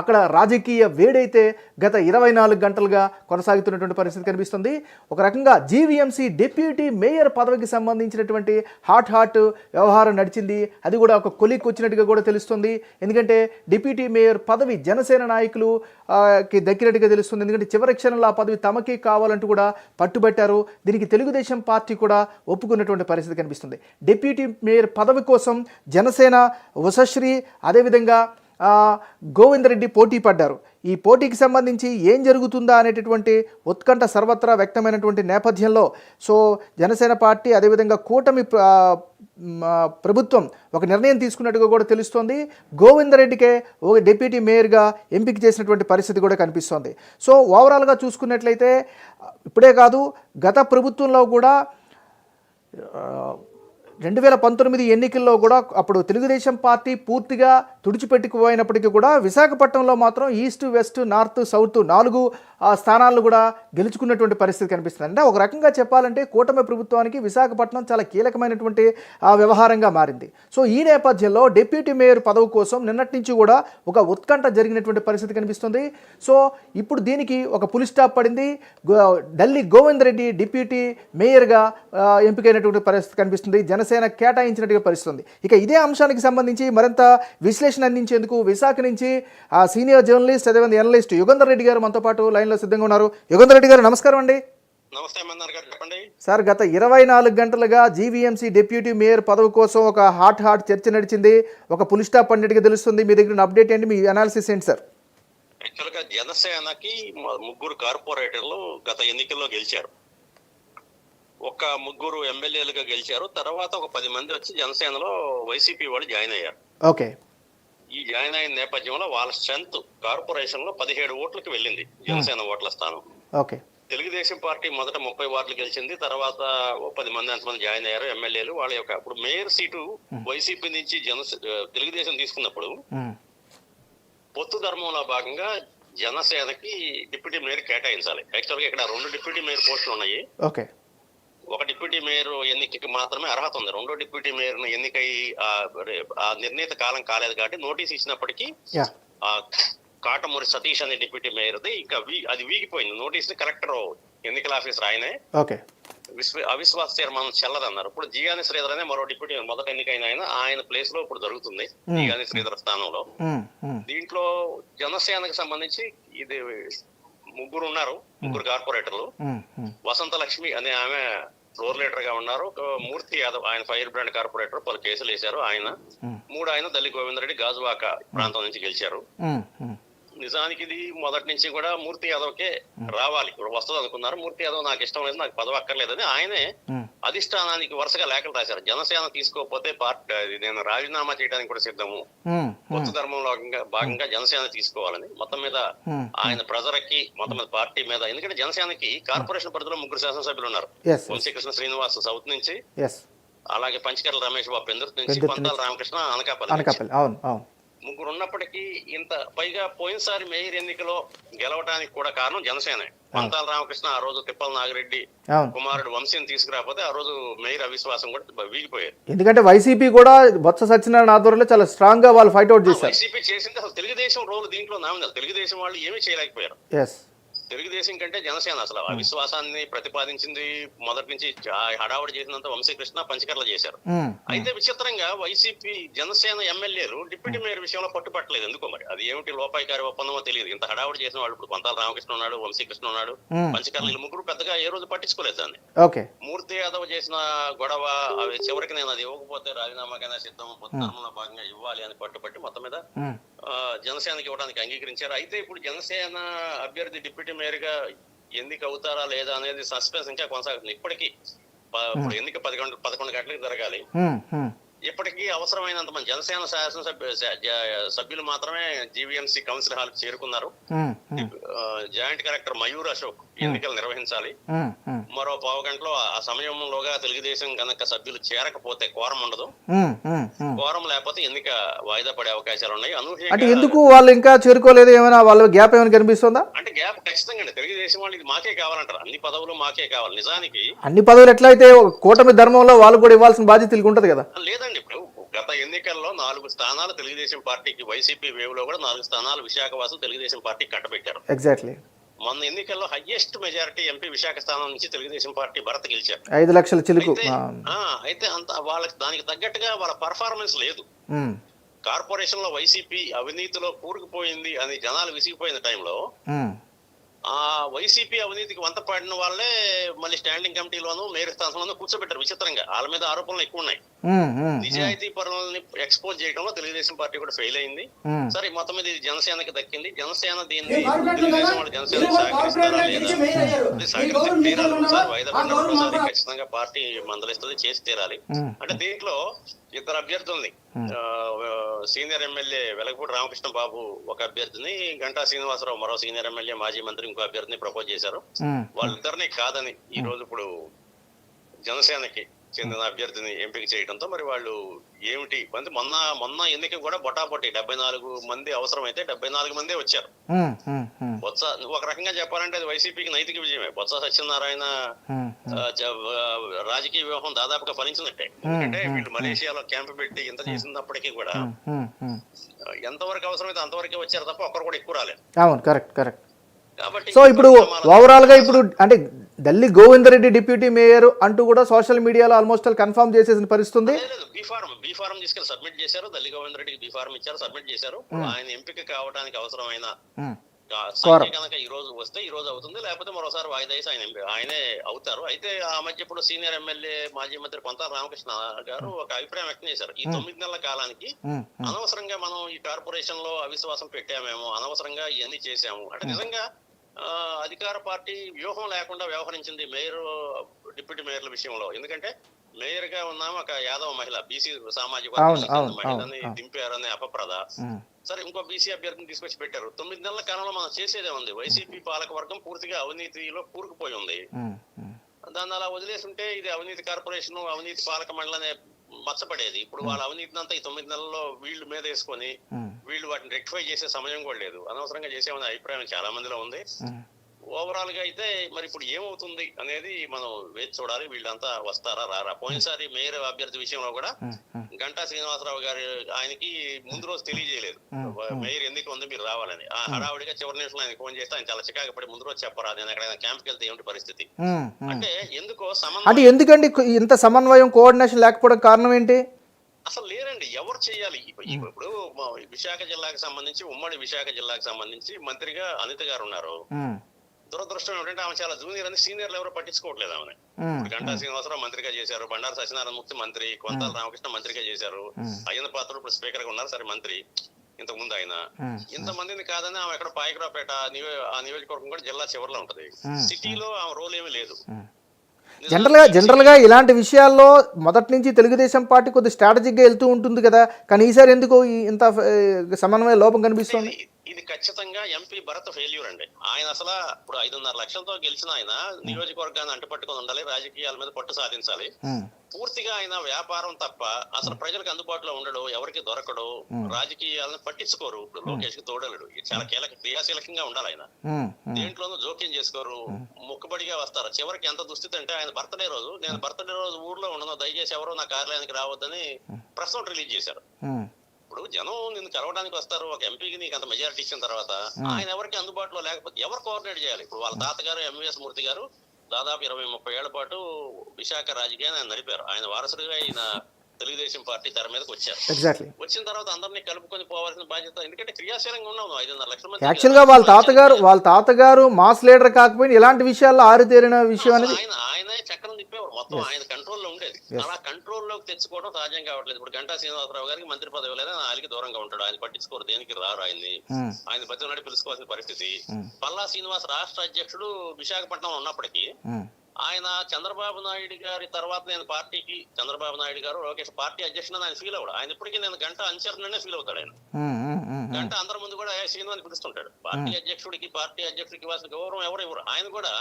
అక్కడ రాజకీయ వేడైతే గత ఇరవై నాలుగు గంటలుగా కొనసాగుతున్నటువంటి పరిస్థితి కనిపిస్తుంది. ఒక రకంగా జీవీఎంసీ డిప్యూటీ మేయర్ పదవికి సంబంధించినటువంటి హాట్ హాట్ వ్యవహారం నడిచింది. అది కూడా ఒక కొలిక్ వచ్చినట్టుగా కూడా తెలుస్తుంది. ఎందుకంటే డిప్యూటీ మేయర్ పదవి జనసేన నాయకులు కి దక్కినట్టుగా తెలుస్తుంది. ఎందుకంటే చివరి క్షణంలో ఆ పదవి తమకే కావాలంటూ కూడా పట్టుబట్టారు. దీనికి తెలుగుదేశం పార్టీ కూడా ఒప్పుకున్నటువంటి పరిస్థితి కనిపిస్తుంది. డిప్యూటీ మేయర్ పదవి కోసం జనసేన వసశ్రీ అదేవిధంగా గోవిందరెడ్డి పోటీ పడ్డారు. ఈ పోటీకి సంబంధించి ఏం జరుగుతుందా అనేటటువంటి ఉత్కంఠ సర్వత్రా వ్యక్తమైనటువంటి నేపథ్యంలో సో జనసేన పార్టీ అదేవిధంగా కూటమి ప్రభుత్వం ఒక నిర్ణయం తీసుకున్నట్టుగా కూడా తెలుస్తోంది. గోవిందరెడ్డికే ఒక డిప్యూటీ మేయర్గా ఎంపిక చేసినటువంటి పరిస్థితి కూడా కనిపిస్తోంది. సో ఓవరాల్గా చూసుకున్నట్లయితే ఇప్పుడే కాదు గత ప్రభుత్వంలో కూడా రెండు వేల పంతొమ్మిది ఎన్నికల్లో కూడా అప్పుడు తెలుగుదేశం పార్టీ పూర్తిగా తుడిచిపెట్టుకుపోయినప్పటికీ కూడా విశాఖపట్నంలో మాత్రం ఈస్ట్ వెస్ట్ నార్త్ సౌత్ నాలుగు ఆ, స్థానాలను కూడా గెలుచుకున్నటువంటి పరిస్థితి కనిపిస్తుంది అంటే ఒక రకంగా చెప్పాలంటే కూటమి ప్రభుత్వానికి విశాఖపట్నం చాలా కీలకమైనటువంటి వ్యవహారంగా మారింది. సో ఈ నేపథ్యంలో డిప్యూటీ మేయర్ పదవి కోసం నిన్నటి నుంచి కూడా ఒక ఉత్కంఠ జరిగినటువంటి పరిస్థితి కనిపిస్తుంది. సో ఇప్పుడు దీనికి ఒక పులి స్టాప్ పడింది. గో- ఢిల్లీ గోవింద్ రెడ్డి డిప్యూటీ మేయర్గా ఎంపికైనటువంటి పరిస్థితి కనిపిస్తుంది. జనసేన కేటాయించినట్టుగా పరిస్థితుంది. ఇక ఇదే అంశానికి సంబంధించి మరింత విశ్లేషణ అందించేందుకు విశాఖ నుంచి ఆ సీనియర్ జర్నలిస్ట్ అదేవిధంగా ఎనలిస్ట్ యుగంధర్ రెడ్డి గారు మనతో పాటు లైన్ లైన్లో సిద్ధంగా ఉన్నారు. యుగంధర్ రెడ్డి గారు నమస్కారం అండి. నమస్తే గారు చెప్పండి. సార్ గత ఇరవై నాలుగు గంటలుగా జీవీఎంసీ డిప్యూటీ మేయర్ పదవి కోసం ఒక హాట్ హాట్ చర్చ నడిచింది. ఒక పులి స్టాప్ అన్నట్టుగా తెలుస్తుంది. మీ దగ్గర అప్డేట్ ఏంటి? మీ అనాలిసిస్ ఏంటి సార్? యాక్చువల్గా జనసేనకి ముగ్గురు కార్పొరేటర్లు గత ఎన్నికల్లో గెలిచారు. ఒక ముగ్గురు ఎమ్మెల్యేలుగా గెలిచారు. తర్వాత ఒక పది మంది వచ్చి జనసేనలో వైసీపీ వాళ్ళు జాయిన్ అయ్యారు. ఓకే. ఈ జాయిన్ అయిన నేపథ్యంలో వాళ్ళ స్ట్రెంత్ కార్పొరేషన్లో పదిహేడు ఓట్లకు వెళ్ళింది. జనసేన ఓట్ల స్థానం. ఓకే. తెలుగుదేశం పార్టీ మొదట ముప్పై వార్డులు గెలిచింది. తర్వాత ఓ పది మంది ఎంతమంది జాయిన్ అయ్యారు. ఎమ్మెల్యేలు వాళ్ళ యొక్క ఇప్పుడు మేయర్ సీటు వైసీపీ నుంచి జన తెలుగుదేశం తీసుకున్నప్పుడు. పొత్తు ధర్మంలో భాగంగా జనసేనకి డిప్యూటీ మేయర్ కేటాయించాలి. యాక్చువల్గా ఇక్కడ రెండు డిప్యూటీ మేయర్ పోస్టులు ఉన్నాయి. ఓకే. ఒక డిప్యూటీ మేయర్ ఎన్నికకి మాత్రమే అర్హత ఉంది. రెండో డిప్యూటీ మేయర్ ఎన్నికై ఆ, నిర్ణీత కాలం కాలేదు కాబట్టి నోటీస్ ఇచ్చినప్పటికీ కాటమూరి సతీష్ అనే డిప్యూటీ మేయర్ది ఇంకా అది వీగిపోయింది. నోటీస్ని కలెక్టర్ ఎన్నికల ఆఫీసర్ ఆయనే. విశ్వ అవిశ్వాస తీర్మానం చెల్లదన్నారు. ఇప్పుడు జియాని శ్రీధర్ అనే మరో డిప్యూటీ మొదట ఎన్నికైన ఆయన ఆయన ప్లేస్లో ఇప్పుడు జరుగుతుంది జియాని శ్రీధర్ స్థానంలో. దీంట్లో జనసేనకు సంబంధించి ఇది ముగ్గురు ఉన్నారు ముగ్గురు కార్పొరేటర్లు. వసంత లక్ష్మి అనే ఆమె ఫ్లోర్ లీడర్గా ఉన్నారు ఒక మూర్తి యాదవ్ ఆయన ఫైర్ బ్రాండ్ కార్పొరేటర్ పలు కేసులు వేశారు ఆయన. మూడు ఆయన దల్లి గోవిందరెడ్డి గాజువాక ప్రాంతం నుంచి గెలిచారు. నిజానికి ఇది మొదటి నుంచి కూడా మూర్తి యాదవ్కే రావాలి. ఇప్పుడు వస్తుంది అనుకున్నారు. మూర్తి యాదవ్ నాకు ఇష్టం లేదు నాకు పదవి అక్కర్లేదని ఆయనే. అధిష్టానానికి వరుసగా లేఖలు రాశారు. జనసేన తీసుకోకపోతే పార్టీ నేను రాజీనామా చేయడానికి కూడా సిద్ధము. కొత్త ధర్మంలో భాగంగా- జనసేన తీసుకోవాలని మొత్తం మీద. ఆయన ప్రజలకి మొత్తం మీద పార్టీ మీద ఎందుకంటే జనసేనకి కార్పొరేషన్ పరిధిలో ముగ్గురు శాసనసభ్యులు ఉన్నారు. వంశీకృష్ణ శ్రీనివాస్ సౌత్ నుంచి అలాగే పంచకర్ల రమేష్ బాబు పెందుర్తి నుంచి పంతాల రామకృష్ణ. అనకాపల్లి. అవును అవును. ముగ్గురు ఉన్నప్పటికీ ఇంత పైగా పోయినసారి మేయర్ ఎన్నికలో గెలవడానికి కూడా కారణం జనసేన. పంతాల రామకృష్ణ ఆ రోజు తిప్పల నాగిరెడ్డి కుమారుడు వంశీని తీసుకురాకపోతే ఆ రోజు మేయర్ అవిశ్వాసం కూడా వీగిపోయారు. ఎందుకంటే వైసీపీ కూడా బొత్స సత్యనారాయణ ఆధ్వర్యంలో చాలా స్ట్రాంగ్గా వాళ్ళు ఫైట్ అవుట్ చేశారు. వైసీపీ చేసింది అసలు తెలుగుదేశం రోల్ దీంట్లో నామినల్ తెలుగుదేశం వాళ్ళు ఏమీ చేయలేకపోయారు. తెలుగుదేశం కంటే జనసేన అసలు అవిశ్వాసాన్ని ప్రతిపాదించింది మొదటి నుంచి హడావుడి చేసినంత వంశీకృష్ణ పంచకర్ల చేశారు. అయితే విచిత్రంగా వైసీపీ జనసేన ఎమ్మెల్యేలు డిప్యూటీ మేయర్ విషయంలో పట్టుపట్టలేదు ఎందుకో మరి? అది ఏమిటి లోపాయికారి ఒప్పందమో తెలియదు. ఇంత హడావుడి చేసిన వాళ్ళు ఇప్పుడు కొంతాల రామకృష్ణ ఉన్నాడు వంశీకృష్ణ ఉన్నాడు పంచకర్ల ముగ్గురు పెద్దగా ఏ రోజు పట్టించుకోలేదు దాన్ని. మూర్తి యాదవ్ చేసిన గొడవ అవి చివరికి నేను అది ఇవ్వకపోతే రాజీనామాకైనా సిద్ధం భాగంగా ఇవ్వాలి అని పట్టుబట్టి మొత్తం మీద ఆ, జనసేనకి ఇవ్వడానికి అంగీకరించారు. అయితే ఇప్పుడు జనసేన అభ్యర్థి డిప్యూటీ మేయర్గా ఎన్నిక అవుతారా లేదా అనేది సస్పెన్స్ ఇంకా కొనసాగుతుంది. ఇప్పటికీ ఎన్నిక పదకొండు పదకొండు గంటలకు జరగాలి. ఇప్పటికీ అవసరమైనంత మంది జనసేన శాసనసభ్యు సభ్యులు మాత్రమే జీవీఎంసీ కౌన్సిల్ హాల్ చేరుకున్నారు. జాయింట్ కలెక్టర్ మయూర్ అశోక్ ఎన్నికలు నిర్వహించాలి. మరో పావు గంటలో ఆ సమయంలోగా తెలుగుదేశం కనుక సభ్యులు చేరకపోతే కోరం ఉండదు. కోరం లేకపోతే ఎన్నిక వాయిదా పడే అవకాశాలు ఉన్నాయి. అంటే అనూహ్యంగా ఎందుకు వాళ్ళు ఇంకా చేరుకోలేదు? ఏమైనా వాళ్ళ గ్యాప్ ఏమైనా కనిపిస్తుందా? అంటే గ్యాప్ ఖచ్చితంగా అండి. తెలుగుదేశం వాళ్ళు ఇది మాకే కావాలంటారు. అన్ని పదవులు మాకే కావాలి. నిజానికి అన్ని పదవులు ఎట్లయితే కూటమి ధర్మంలో వాళ్ళు కూడా ఇవ్వాల్సిన బాధ్యత వీళ్ళకి ఉంటుంది కదా. లేదండి. ఇప్పుడు గత ఎన్నికల్లో నాలుగు స్థానాలు తెలుగుదేశం పార్టీకి వైసీపీ వేవ్లో కూడా నాలుగు స్థానాలు విశాఖ వాసు తెలుగుదేశం పార్టీ కట్టబెట్టారు. ఎగ్జాక్ట్లీ మొన్న ఎన్నికల్లో హైయెస్ట్ మెజారిటీ ఎంపీ విశాఖ స్థానం నుంచి తెలుగుదేశం పార్టీ భరత్ గెలిచారు. ఐదు లక్షల చిలుకు అయితే ఆ, ఆ, అయితే అంత వాళ్ళకి దానికి తగ్గట్టుగా వాళ్ళ పర్ఫార్మెన్స్ లేదు. కార్పొరేషన్లో వైసీపీ అవినీతిలో కూరుకుపోయింది అని జనాలు విసిగిపోయిన టైంలో ఆ వైసీపీ అవినీతికి వంత పాడిన వాళ్ళే మళ్ళీ స్టాండింగ్ కమిటీలోను మేయర్ స్థానంలోనూ కూర్చోబెట్టారు విచిత్రంగా. వాళ్ళ మీద ఆరోపణలు ఎక్కువ ఉన్నాయి. నిజాయితీ పరులని ఎక్స్పోజ్ చేయడంలో తెలుగుదేశం పార్టీ కూడా ఫెయిల్ అయింది. సరే మొత్తం మీద ఇది జనసేనకి దక్కింది. జనసేన దీన్ని తెలుగుదేశం వాళ్ళు జనసేన సహకరిస్తారా లేదా? ఇది సహకరించి తీరాలి. ఒకసారి వాయిదా ఒకసారి ఖచ్చితంగా పార్టీ మందలిస్తుంది చేసి తీరాలి. అంటే దీంట్లో ఇద్దరు అభ్యర్థుల్ని. ఆ, సీనియర్ ఎమ్మెల్యే వెలగపూడి రామకృష్ణ బాబు ఒక అభ్యర్థిని గంటా శ్రీనివాసరావు మరో సీనియర్ ఎమ్మెల్యే మాజీ మంత్రి ఇంకో అభ్యర్థిని ప్రపోజ్ చేశారు. ఉమ్, వాళ్ళిద్దరిని కాదని ఈ రోజు ఇప్పుడు జనసేనకి చెందిన అభ్యర్థిని ఎంపిక చేయడంతో మరి వాళ్ళు ఏమిటి? అంటే మొన్న మొన్న ఎన్నిక కూడా బొటాబొట్టి డెబ్బై నాలుగు మంది అవసరమైతే డెబ్బై నాలుగు మందే వచ్చారు. బొత్స ఒక రకంగా చెప్పాలంటే అది వైసీపీకి నైతిక విజయమే. బొత్స సత్యనారాయణ రాజకీయ వ్యూహం దాదాపుగా ఫలించినట్టే. ఎందుకంటే వీళ్ళు మలేషియాలో క్యాంప్ పెట్టి ఇంత చేసినప్పటికీ కూడా ఎంతవరకు అవసరమైతే అంతవరకే వచ్చారు తప్ప ఒక్కరు కూడా ఎక్కువ రాలేదు. అవును కరెక్ట్ కరెక్ట్. సో ఇప్పుడు ఓవరాల్గా ఇప్పుడు అంటే ఢిల్లీ గోవిందరెడ్డి డిప్యూటీ మేయర్ అంటూ కూడా సోషల్ మీడియాలో ఆల్మోస్ట్ కన్ఫర్మ్ చేసేసిన పరిస్థితి ఉంది లేదు. బీ ఫార్మ్ బీ ఫార్మ్ తీసుకెళ్ళి సబ్మిట్ చేశారు. దల్లి గోవింద్ రెడ్డికి బీ ఫార్మ్ ఇచ్చారు సబ్మిట్ చేశారు. ఆయన ఎంపిక కావడానికి అవసరమైన కనుక ఈ రోజు వస్తే ఈ రోజు అవుతుంది. లేకపోతే మరోసారి వాయిదా వేసి ఆయన ఆయనే అవుతారు. అయితే ఆ మధ్య ఇప్పుడు సీనియర్ ఎమ్మెల్యే మాజీ మంత్రి కొంత రామకృష్ణ గారు ఒక అభిప్రాయం వ్యక్తం చేశారు. ఈ తొమ్మిది నెలల కాలానికి అనవసరంగా మనం ఈ కార్పొరేషన్లో అవిశ్వాసం పెట్టామేమో అనవసరంగా ఇవన్నీ చేశాము. అంటే నిజంగా అధికార పార్టీ వ్యూహం లేకుండా వ్యవహరించింది మేయర్ డిప్యూటీ మేయర్ల విషయంలో. ఎందుకంటే మేయర్గా ఉన్నాము ఒక యాదవ మహిళ బీసీ సామాజిక మహిళని. దింపారనే అపప్రద సరే ఇంకో బీసీ అభ్యర్థిని తీసుకొచ్చి పెట్టారు. తొమ్మిది నెలల కాలంలో మనం చేసేదే ఉంది. వైసీపీ పాలక వర్గం పూర్తిగా అవినీతిలో కూరుకుపోయి ఉంది. దాన్ని అలా వదిలేసి ఉంటే ఇది అవినీతి కార్పొరేషన్ అవినీతి పాలక మండలనే మచ్చపడేది ఇప్పుడు వాళ్ళ అవినీతిని అంతా ఈ తొమ్మిది నెలల్లో వీళ్ళు మీద వేసుకొని వీళ్ళు వాటిని రెక్టిఫై చేసే సమయం కూడా లేదు. అనవసరంగా చేసేమనే అభిప్రాయం చాలా మందిలో ఉంది. ఓవరాల్గా అయితే మరి ఇప్పుడు ఏమవుతుంది అనేది మనం వేచి చూడాలి. వీళ్ళంతా వస్తారా రారా? పోయినసారి మేయర్ అభ్యర్థి విషయంలో కూడా గంటా శ్రీనివాసరావు గారి ఆయనకి ముందు రోజు తెలియజేయలేదు. మేయర్ ఎందుకు ఉంది మీరు రావాలని. ఆ హడావుడిగా చివరి నిమిషంలో ఆయన ఫోన్ చేస్తే ఆయన చాలా చికాకు పడి ముందు రోజు చెప్పరా? నేను ఎక్కడైనా క్యాంప్కి వెళ్తే ఏమిటి పరిస్థితి. అంటే ఎందుకో అంటే సంబంధం ఎందుకండి ఇంత సమన్వయం కోఆర్డినేషన్ లేకపోవడం కారణం ఏంటి? అసలు లేరండి ఎవరు చేయాలి? ఇప్పు- ఇప్పు- ఇప్పుడు విశాఖ జిల్లాకు సంబంధించి ఉమ్మడి విశాఖ జిల్లాకు సంబంధించి మంత్రిగా అనిత గారు ఉన్నారు. దురదృష్టం ఏంటంటే ఆమె చాలా జూనియర్ అని సీనియర్లు ఎవరు పట్టించుకోవట్లేదు ఆమె గంటా శ్రీనివాసరావు మంత్రిగా చేశారు బండారు సత్యనారాయణ ముక్తి మంత్రి కొంతాల రామకృష్ణ మంత్రిగా చేశారు అయ్యన పాత్ర ఇప్పుడు స్పీకర్గా ఉన్నారు సరే మంత్రి ఇంతకు ముందు ఆయన. ఇంతమందిని కాదని ఆమె ఎక్కడ పాయకరావుపేట ఆ నియోజకవర్గం కూడా జిల్లా చివరిలో ఉంటది. సిటీలో ఆమె రోల్ ఏమీ లేదు. జనరల్గా జనరల్గా ఇలాంటి విషయాల్లో మొదటి నుంచి తెలుగుదేశం పార్టీ కొద్ది స్ట్రాటజిక్గా వెళ్తూ ఉంటుంది కదా. కానీ ఈసారి ఎందుకు ఇంత సమన్వయ లోపం కనిపిస్తుంది? ఇది- ఖచ్చితంగా ఎంపీ భరత్ ఫెయిల్యూర్ అండి. ఆయన అసలు ఇప్పుడు ఐదున్నర లక్షలతో గెలిచిన ఆయన నియోజకవర్గాన్ని అంటుపట్టుకొని ఉండాలి రాజకీయాల మీద పట్టు సాధించాలి. పూర్తిగా ఆయన వ్యాపారం తప్ప అసలు ప్రజలకు అందుబాటులో ఉండడు ఎవరికి దొరకడు రాజకీయాలను పట్టించుకోరు. ఇప్పుడు లోకేష్కి తోడలుడు. చాలా కీలక క్రియాశీలకంగా ఉండాలి ఆయన. దేంట్లోనూ జోక్యం చేసుకోరు మొక్కుబడిగా వస్తారు. చివరికి ఎంత దుస్థితి అంటే ఆయన బర్త్డే రోజు నేను బర్త్డే రోజు ఊర్లో ఉండను దయచేసి ఎవరు నా కార్యాలయానికి రావద్దని ప్రెస్ నోట్ రిలీజ్ చేశారు. ఇప్పుడు జనం నిన్ను కలవడానికి వస్తారు ఒక ఎంపీకి నీకు అంత మెజారిటీ ఇచ్చిన తర్వాత ఆయన ఎవరికి అందుబాటులో లేకపోతే ఎవరు కోఆర్డినేట్ చేయాలి? ఇప్పుడు వాళ్ళ తాతగారు ఎంవీఎస్ మూర్తి గారు దాదాపు ఇరవై ముప్పై ఏళ్ళ పాటు విశాఖ రాజకీయాన్ని ఆయన నడిపారు. ఆయన వారసుడిగా ఈయన తెలుగుదేశం పార్టీ తెర మీదకి వచ్చారు. ఎగ్జాక్ట్లీ వచ్చిన తర్వాత అందరినీ కలుపుకొని పోవాల్సిన బాధ్యత ఎందుకంటే క్రియాశీలంగా నువ్వు ఐదున్నర లక్షల మంది యాక్చువల్గా వాళ్ళ తాతగారు వాళ్ళ తాతగారు మాస్ లీడర్ కాకపోయినా ఇలాంటి విషయాల్లో ఆరితేరిన విషయం అనేది ఆయన ఆయనే చక్రం తిప్పేవారు. మొత్తం ఆయన కంట్రోల్లో ఉండేది. అలా కంట్రోల్లోకి తెచ్చుకోవడం సాధ్యం కావట్లేదు. ఇప్పుడు గంటా శ్రీనివాసరావు గారికి మంత్రి పదవి లేదా ఆయనకి దూరంగా ఉంటాడు. ఆయన పట్టించుకోరు. దేనికి రారు ఆయన్ని. ఉమ్, ఆయన బతినాడి పిలుచుకోవాల్సిన పరిస్థితి. ఉమ్, పల్లా శ్రీనివాస్ రాష్ట్ర అధ్యక్షుడు విశాఖపట్నం ఉన్నప్పటికీ ఉమ్, ఆయన చంద్రబాబు నాయుడు గారి తర్వాత నేను పార్టీకి చంద్రబాబు నాయుడు గారు లోకేష్ పార్టీ అధ్యక్షుడు ఆయన ఫీల్ అవ్వడు. ఆయన ఇప్పటికీ నేను గంట అనుచరణనే ఫీల్ అవుతాడు ఆయన. గంట అందరి ముందు కూడా శ్రీను అని పిలుస్తుంటాడు. పార్టీ అధ్యక్షుడికి పార్టీ అధ్యక్షుడికి ఇవ్వాల్సిన గౌరవం ఎవరు ఇవ్వరు. ఆయన కూడా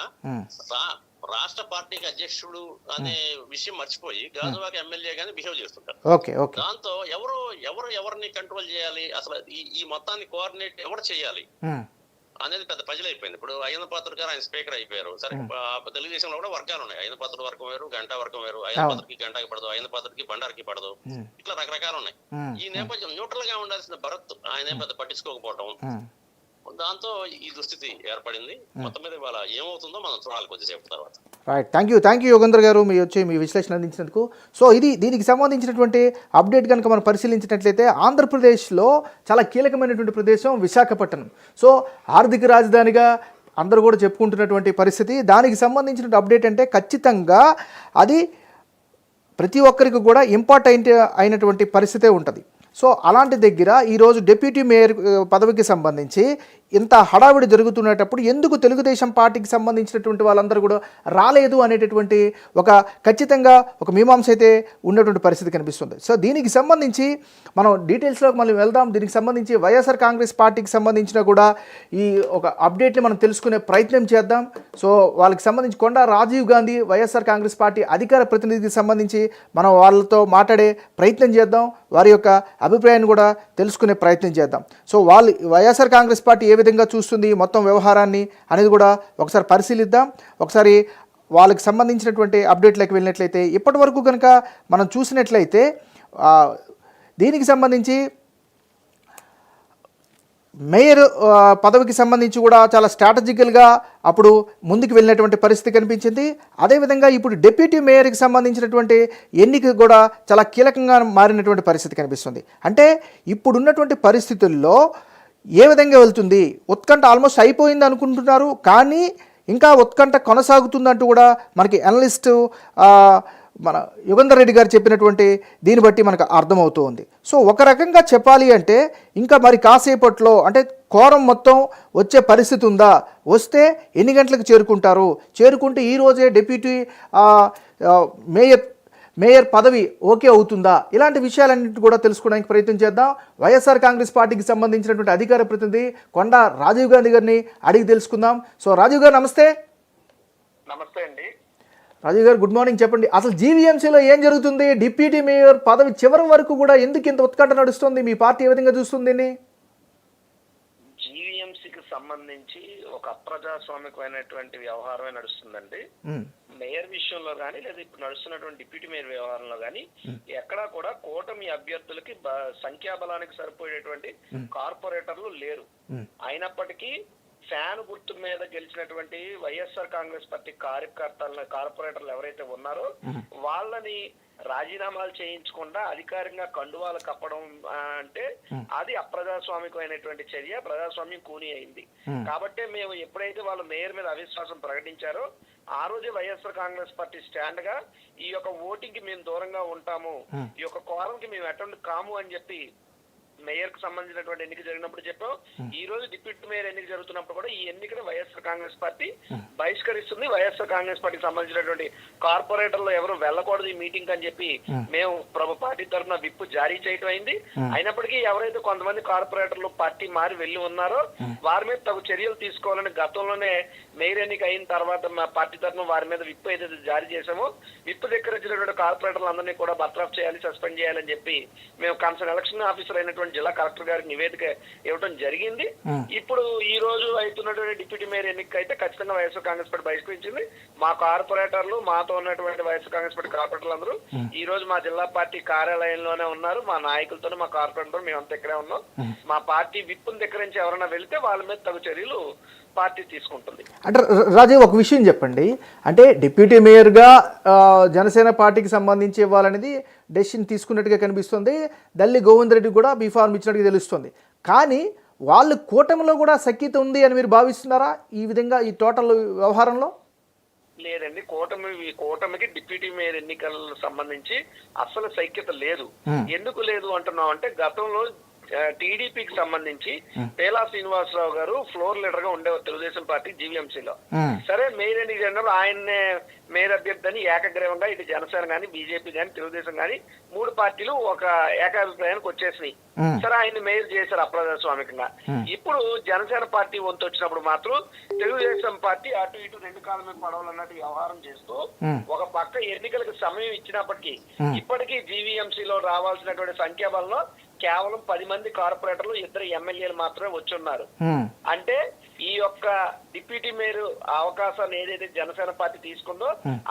రాష్ట్ర పార్టీకి అధ్యక్షుడు అనే విషయం మర్చిపోయి గాజువాక ఎమ్మెల్యే గాని బిహేవ్ చేస్తుంటారు. దాంతో ఎవరు ఎవరు ఎవరిని కంట్రోల్ చేయాలి? అసలు ఈ మొత్తాన్ని కోఆర్డినేట్ ఎవరు చేయాలి? అనేది పెద్ద పజిల్ అయిపోయింది. ఇప్పుడు అయ్యన పాత్ర గారు ఆయన స్పీకర్ అయిపోయారు. సరే తెలుగుదేశంలో కూడా వర్గాలు ఉన్నాయి. అయ్యన పాత్ర వర్గం వేరు గంట వర్గం వేరు. అయ్యన అవును. పాత్రకి గంటకి పడదు అయ్యన పాత్రకి బండారికి పడదు. ఇట్లా రకరకాలు ఉన్నాయి. ఈ నేపథ్యం న్యూట్రల్గా ఉండాల్సిన భరత్ ఆయన పెద్ద పట్టించుకోకపోవడం. దాంతో ఈ దుస్థితి ఏర్పడింది. మొత్తం మీద ఇవాళ ఏమవుతుందో మనం చూడాలి కొద్దిసేపు తర్వాత. Right thank you thank you Yogendra garu. మీ వచ్చి మీ విశ్లేషణ అందించినందుకు. సో ఇది దీనికి సంబంధించినటువంటి అప్డేట్ కనుక మనం పరిశీలించినట్లయితే ఆంధ్రప్రదేశ్లో చాలా కీలకమైనటువంటి ప్రదేశం విశాఖపట్నం. సో ఆర్థిక రాజధానిగా అందరూ కూడా చెప్పుకుంటున్నటువంటి పరిస్థితి. దానికి సంబంధించిన అప్డేట్ అంటే ఖచ్చితంగా అది ప్రతి ఒక్కరికి కూడా ఇంపార్టెంట్ అయినటువంటి పరిస్థితే ఉంటుంది. సో అలాంటి దగ్గర ఈరోజు డిప్యూటీ మేయర్ పదవికి సంబంధించి ఇంత హడావిడి జరుగుతున్నటప్పుడు ఎందుకు తెలుగుదేశం పార్టీకి సంబంధించినటువంటి వాళ్ళందరూ కూడా రాలేదు అనేటటువంటి ఒక ఖచ్చితంగా ఒక మీమాంస అయితే ఉన్నటువంటి పరిస్థితి కనిపిస్తుంది. సో దీనికి సంబంధించి మనం డీటెయిల్స్లోకి మనం వెళ్దాం. దీనికి సంబంధించి వైఎస్ఆర్ కాంగ్రెస్ పార్టీకి సంబంధించిన కూడా ఈ ఒక అప్డేట్ని మనం తెలుసుకునే ప్రయత్నం చేద్దాం. సో వాళ్ళకి సంబంధించి కొండా రాజీవ్ గాంధీ వైఎస్ఆర్ కాంగ్రెస్ పార్టీ అధికార ప్రతినిధికి సంబంధించి మనం వాళ్ళతో మాట్లాడే ప్రయత్నం చేద్దాం. వారి యొక్క అభిప్రాయాన్ని కూడా తెలుసుకునే ప్రయత్నం చేద్దాం. సో వాళ్ళు వైఎస్ఆర్ కాంగ్రెస్ పార్టీ ఏ విధంగా చూస్తుంది మొత్తం వ్యవహారాన్ని అనేది కూడా ఒకసారి పరిశీలిద్దాం. ఒకసారి వాళ్ళకి సంబంధించినటువంటి అప్డేట్లకు వెళ్ళినట్లయితే ఇప్పటి వరకు కనుక మనం చూసినట్లయితే దీనికి సంబంధించి మేయర్ పదవికి సంబంధించి కూడా చాలా స్ట్రాటజికల్గా అప్పుడు ముందుకు వెళ్ళినటువంటి పరిస్థితి కనిపించింది. అదేవిధంగా ఇప్పుడు డిప్యూటీ మేయర్కి సంబంధించినటువంటి ఎన్నిక కూడా చాలా కీలకంగా మారినటువంటి పరిస్థితి కనిపిస్తుంది. అంటే ఇప్పుడున్నటువంటి పరిస్థితుల్లో ఏ విధంగా వెళ్తుంది? ఉత్కంఠ ఆల్మోస్ట్ అయిపోయింది అనుకుంటున్నారు. కానీ ఇంకా ఉత్కంఠ కొనసాగుతుందంటూ కూడా మనకి అనలిస్టు మన యుగంధర్ రెడ్డి గారు చెప్పినటువంటి దీన్ని బట్టి మనకు అర్థమవుతుంది. సో ఒక రకంగా చెప్పాలి అంటే ఇంకా మరి కాసేపట్లో అంటే కోరం మొత్తం వచ్చే పరిస్థితి ఉందా? వస్తే ఎన్ని గంటలకు చేరుకుంటారు? చేరుకుంటే ఈరోజే డెప్యూటీ డిప్యూటీ మేయర్ మేయర్ పదవి ఓకే అవుతుందా? ఇలాంటి విషయాలన్నింటి కూడా తెలుసుకోవడానికి ప్రయత్నం చేద్దాం. వైఎస్ఆర్ కాంగ్రెస్ పార్టీకి సంబంధించినటువంటి అధికార ప్రతినిధి కొండా రాజీవ్ గాంధీ గారిని అడిగి తెలుసుకుందాం. సో రాజీవ్ గారు నమస్తే. నమస్తే అండి. రాజు గారు గుడ్ మార్నింగ్ చెప్పండి. అసలు జీవీఎంసీలో ఏం జరుగుతుంది? డిప్యూటీ మేయర్ పదవి చివరి వరకు కూడా ఎందుకు ఇంత ఉత్కంఠ నడుస్తుంది? మీ పార్టీ ఏ విధంగా చూస్తుంది సంబంధించి ఒక అప్రజాస్వామికమైనటువంటి వ్యవహారమే నడుస్తుందండి. మేయర్ విషయంలో కానీ లేదా ఇప్పుడు నడుస్తున్నటువంటి డిప్యూటీ మేయర్ వ్యవహారంలో కానీ ఎక్కడా కూడా కూటమి అభ్యర్థులకి సంఖ్యాబలానికి సరిపోయేటువంటి కార్పొరేటర్లు లేరు. అయినప్పటికీ ఫ్యాన్ గుర్తు మీద గెలిచినటువంటి వైఎస్ఆర్ కాంగ్రెస్ పార్టీ కార్యకర్తల కార్పొరేటర్లు ఎవరైతే ఉన్నారో వాళ్ళని రాజీనామాలు చేయించకుండా అధికారికంగా కండువాలు కప్పడం అంటే అది అప్రజాస్వామికమైనటువంటి చర్య ప్రజాస్వామ్యం కూని అయింది. కాబట్టి మేము ఎప్పుడైతే వాళ్ళు మేయర్ మీద అవిశ్వాసం ప్రకటించారో ఆ రోజే వైఎస్ఆర్ కాంగ్రెస్ పార్టీ స్టాండ్గా ఈ యొక్క ఓటింగ్కి మేము దూరంగా ఉంటాము. ఈ యొక్క కోరం కి మేము అటెండ్ కాము అని చెప్పి మేయర్కు సంబంధించినటువంటి ఎన్నిక జరిగినప్పుడు చెప్పాం ఈ రోజు డిప్యూటీ మేయర్ ఎన్నిక జరుగుతున్నప్పుడు కూడా ఈ ఎన్నికను వైఎస్ఆర్ కాంగ్రెస్ పార్టీ బహిష్కరిస్తుంది. వైఎస్ఆర్ కాంగ్రెస్ పార్టీకి సంబంధించినటువంటి కార్పొరేటర్లు ఎవరు వెళ్ళకూడదు ఈ మీటింగ్ అని చెప్పి మేము. ప్రభు పార్టీ తరఫున విప్ జారీ చేయడం అయింది. అయినప్పటికీ ఎవరైతే కొంతమంది కార్పొరేటర్లు పార్టీ మారి వెళ్ళి ఉన్నారో వారి మీద తగు చర్యలు తీసుకోవాలని గతంలోనే మేయర్ ఎన్నిక అయిన తర్వాత మా పార్టీ తరఫున వారి మీద విప్ ఏదైతే జారీ చేశామో విప్ దగ్గర వచ్చినటువంటి కార్పొరేటర్లు అందరినీ కూడా బర్తరఫ్ చేయాలి సస్పెండ్ చేయాలని చెప్పి మేము కన్సర్న్ ఎలక్షన్ ఆఫీసర్ అయినటువంటి జిల్లా కలెక్టర్ గారికి నివేదిక ఇవ్వడం జరిగింది. ఇప్పుడు ఈ రోజు అవుతున్నటువంటి డిప్యూటీ మేయర్ ఎన్నిక అయితే ఖచ్చితంగా వైఎస్ఆర్ కాంగ్రెస్ పార్టీ బహిష్కరించింది. మా కార్పొరేటర్లు మాతో ఉన్నటువంటి వైఎస్ఆర్ కాంగ్రెస్ పార్టీ కార్పొరేటర్లు అందరూ ఈ రోజు మా జిల్లా పార్టీ కార్యాలయంలోనే ఉన్నారు. మా నాయకులతో మా కార్పొరేటర్ మేమంతా ఇక్కడే ఉన్నాం. మా పార్టీ విప్పుని దగ్గర నుంచి ఎవరైనా వెళ్తే వాళ్ళ మీద తగు చర్యలు పార్టీ తీసుకుంటుంది. అంటే రాజీవ్ ఒక విషయం చెప్పండి. అంటే డిప్యూటీ మేయర్గా జనసేన పార్టీకి సంబంధించి ఇవ్వాలనేది డెసిషన్ తీసుకున్నట్టుగా కనిపిస్తుంది. దల్లి గోవింద్ రెడ్డి కూడా బీఫార్మ్ ఇచ్చినట్టుగా తెలుస్తుంది. కానీ వాళ్ళు కూటమిలో కూడా సఖ్యత ఉంది అని మీరు భావిస్తున్నారా ఈ విధంగా ఈ టోటల్ వ్యవహారంలో? లేదండి. కూటమి ఈ కూటమికి డిప్యూటీ మేయర్ ఎన్నికలకు సంబంధించి అసలు సైక్యత లేదు. ఎందుకు లేదు అంటున్నాం అంటే గతంలో టీడీపీకి సంబంధించి పేలా శ్రీనివాసరావు గారు ఫ్లోర్ లీడర్గా ఉండేవారు తెలుగుదేశం పార్టీ జీవీఎంసీలో. సరే మేయర్ ఎన్నిక జరిగినప్పుడు ఆయన్నే మేయర్ అభ్యర్థిని ఏకగ్రీవంగా ఇటు జనసేన గాని బీజేపీ గాని తెలుగుదేశం గాని మూడు పార్టీలు ఒక ఏకాభిప్రాయానికి వచ్చేసినాయి. సరే ఆయన మేయర్ చేశారు అప్రజాస్వామికంగా. ఇప్పుడు జనసేన పార్టీ వంతు వచ్చినప్పుడు మాత్రం తెలుగుదేశం పార్టీ అటు ఇటు రెండు కాలం మీద పడవాలన్నట్టు వ్యవహారం చేస్తూ ఒక పక్క ఎన్నికలకు సమయం ఇచ్చినప్పటికీ ఇప్పటికీ జీవీఎంసీలో రావాల్సినటువంటి సంఖ్యాబలంలో కేవలం పది మంది కార్పొరేటర్లు ఇద్దరు ఎమ్మెల్యేలు మాత్రమే వచ్చున్నారు. అంటే ఈ యొక్క డిప్యూటీ మేయర్ అవకాశాన్ని ఏదైతే జనసేన పార్టీ తీసుకుందో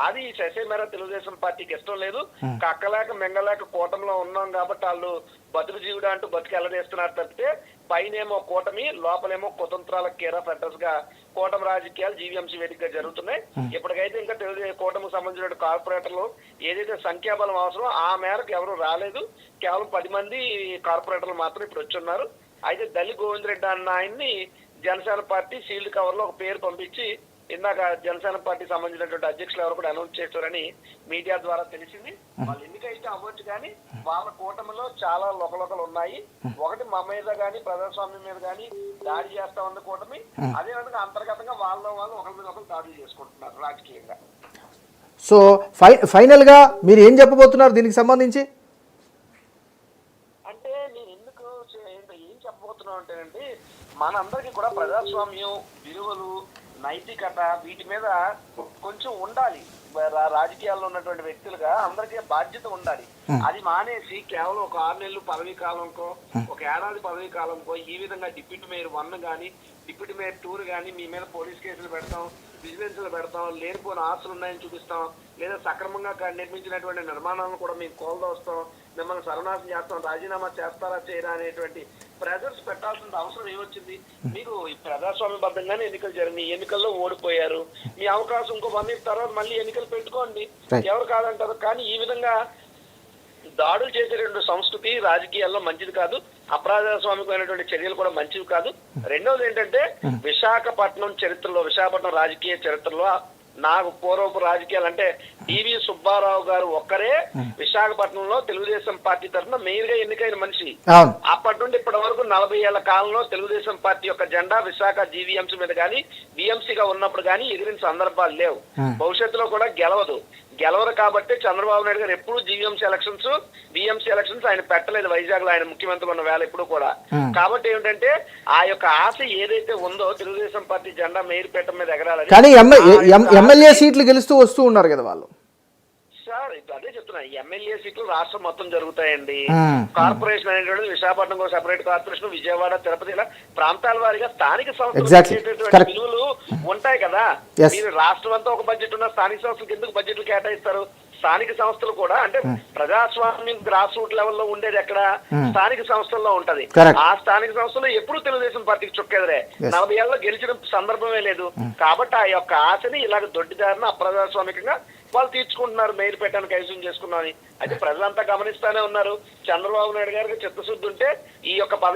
అది శశిమేర తెలుగుదేశం పార్టీకి ఇష్టం లేదు. కక్కలేక మెంగలేక కూటమిలో ఉన్నాం కాబట్టి వాళ్ళు బతుకు జీవుడు అంటూ బతుకు ఎల్లదేస్తున్నారు తప్పితే పైనేమో కూటమి లోపలేమో కుతంత్రాల కేర్ ఆఫ్ అడ్రస్గా కూటమి రాజకీయాలు జీవీఎంసీ వేదికగా జరుగుతున్నాయి. ఇప్పటికైతే ఇంకా తెలుగు కూటమికి సంబంధించిన కార్పొరేటర్లు ఏదైతే సంఖ్యాబలం అవసరం ఆ మేరకు ఎవరు రాలేదు. కేవలం పది మంది కార్పొరేటర్లు మాత్రం ఇప్పుడు వచ్చున్నారు అయితే దళి గోవింద్ రెడ్డి అన్న ఆయన్ని జనసేన పార్టీ సీల్డ్ కవర్లో ఒక పేరు పంపించి ఇందాక జనసేన పార్టీ సంబంధించినటువంటి అధ్యక్షులు ఎవరు కూడా అనౌన్స్ చేశారని మీడియా ద్వారా తెలిసింది. వాళ్ళు ఎన్నికైతే అవ్వచ్చు కానీ వాళ్ళ కూటమిలో చాలా లోకలోకలు ఉన్నాయి. ఒకటి మా మీద కానీ ప్రజాస్వామ్యం మీద కానీ దాడి చేస్తా ఉంది కూటమి. అదే విధంగా అంతర్గతంగా వాళ్ళ వాళ్ళు ఒకరి మీద ఒకరు దాడులు చేసుకుంటున్నారు రాజకీయంగా. సో ఫై ఫైనల్గా మీరు ఏం చెప్పబోతున్నారు దీనికి సంబంధించి? అంటే నేను ఎందుకు ఏం చెప్పబోతున్నావు అంటే అండి మనందరికీ కూడా ప్రజాస్వామ్యం విలువలు నైతికత వీటి మీద కొంచెం ఉండాలి. రాజకీయాల్లో ఉన్నటువంటి వ్యక్తులుగా అందరికీ బాధ్యత ఉండాలి. అది మానేసి కేవలం ఒక ఆరు నెలలు పదవీ కాలంకో ఒక ఏడాది పదవీ కాలంకో ఈ విధంగా డిప్యూటీ మేయర్ వన్ గానీ డిప్యూటీ మేయర్ టూర్ గానీ మీ మీద పోలీస్ కేసులు పెడతాం విజిలెన్స్లు పెడతాం లేనిపోయిన ఆస్తులు ఉన్నాయని చూపిస్తాం లేదా సక్రమంగా నిర్మించినటువంటి నిర్మాణాలను కూడా మేము కోల్దోస్తాం మిమ్మల్ని సర్వనాశం చేస్తాం రాజీనామా చేస్తారా చేయరా అనేటువంటి ప్రెజర్స్ పెట్టాల్సిన అవసరం ఏమొచ్చింది? మీకు ఈ ప్రజాస్వామ్యబద్ధంగానే ఎన్నికలు జరిగినాయి. ఎన్నికల్లో ఓడిపోయారు. మీ అవకాశం ఇంకో వన్ ఇయర్ తర్వాత మళ్ళీ ఎన్నికలు పెట్టుకోండి. ఎవరు కాదంటారు? కానీ ఈ విధంగా దాడులు చేసేటువంటి సంస్కృతి రాజకీయాల్లో మంచిది కాదు. అప్రజాస్వామికమైనటువంటి చర్యలు కూడా మంచివి కాదు. రెండవది ఏంటంటే విశాఖపట్నం చరిత్రలో విశాఖపట్నం రాజకీయ చరిత్రలో నాకు పూర్వపు రాజకీయాలు అంటే డివి సుబ్బారావు గారు ఒక్కరే విశాఖపట్నంలో తెలుగుదేశం పార్టీ తరఫున మెయిన్గా ఎన్నికైన మనిషి. అప్పటి నుండి ఇప్పటి వరకు నలభై ఏళ్ళ కాలంలో తెలుగుదేశం పార్టీ యొక్క జెండా విశాఖ జీవీఎంసీ మీద కానీ గా ఉన్నప్పుడు కానీ ఎగిరిన సందర్భాలు లేవు. భవిష్యత్తులో కూడా గెలవదు. గెలవరు కాబట్టి చంద్రబాబు నాయుడు గారు ఎప్పుడు జీవీఎంసీ ఎలక్షన్స్ బిఎంసీ ఎలక్షన్స్ ఆయన పెట్టలేదు వైజాగ్లో ఆయన ముఖ్యమంత్రి ఉన్న వేళ ఎప్పుడు కూడా కాబట్టి ఏమిటంటే ఆ యొక్క ఆశ ఏదైతే ఉందో తెలుగుదేశం పార్టీ జెండా మేయర్పేట మీద ఎగరాలని కానీ ఎమ్మెల్యే సీట్లు గెలుస్తూ వస్తూ ఉన్నారు కదా వాళ్ళు సార్ ఇప్పుడు అదే చెప్తున్నా ఎమ్మెల్యే సీట్లు రాష్ట్రం మొత్తం జరుగుతాయండి. కార్పొరేషన్ అనేటువంటిది విశాఖపట్నం సెపరేట్ కార్పొరేషన్ విజయవాడ తిరుపతి ఇలా ప్రాంతాల వారిగా స్థానిక. సంస్థలు. విలువలు ఉంటాయి కదా. మీరు రాష్ట్రం అంతా ఒక బడ్జెట్ ఉన్న స్థానిక సంస్థలకు ఎందుకు బడ్జెట్లు కేటాయిస్తారు? స్థానిక సంస్థలు కూడా అంటే ప్రజాస్వామ్యం గ్రాస్ రూట్ లెవెల్లో ఉండేది ఎక్కడ? స్థానిక సంస్థల్లో ఉంటది. ఆ స్థానిక సంస్థలు ఎప్పుడు తెలుగుదేశం పార్టీకి చుక్కెదరే. నలభై ఏళ్ళలో గెలిచిన సందర్భమే లేదు. కాబట్టి ఆ యొక్క ఆశని ఇలాగ దొడ్డిదారిన అప్రజాస్వామికంగా వాళ్ళు తీర్చుకుంటున్నారు మేయర్ పెట్టాను కైసం చేసుకున్నామని. అయితే ప్రజలంతా గమనిస్తానే ఉన్నారు. చంద్రబాబు నాయుడు గారికి చిత్తశుద్ధి ఉంటే ఈ యొక్క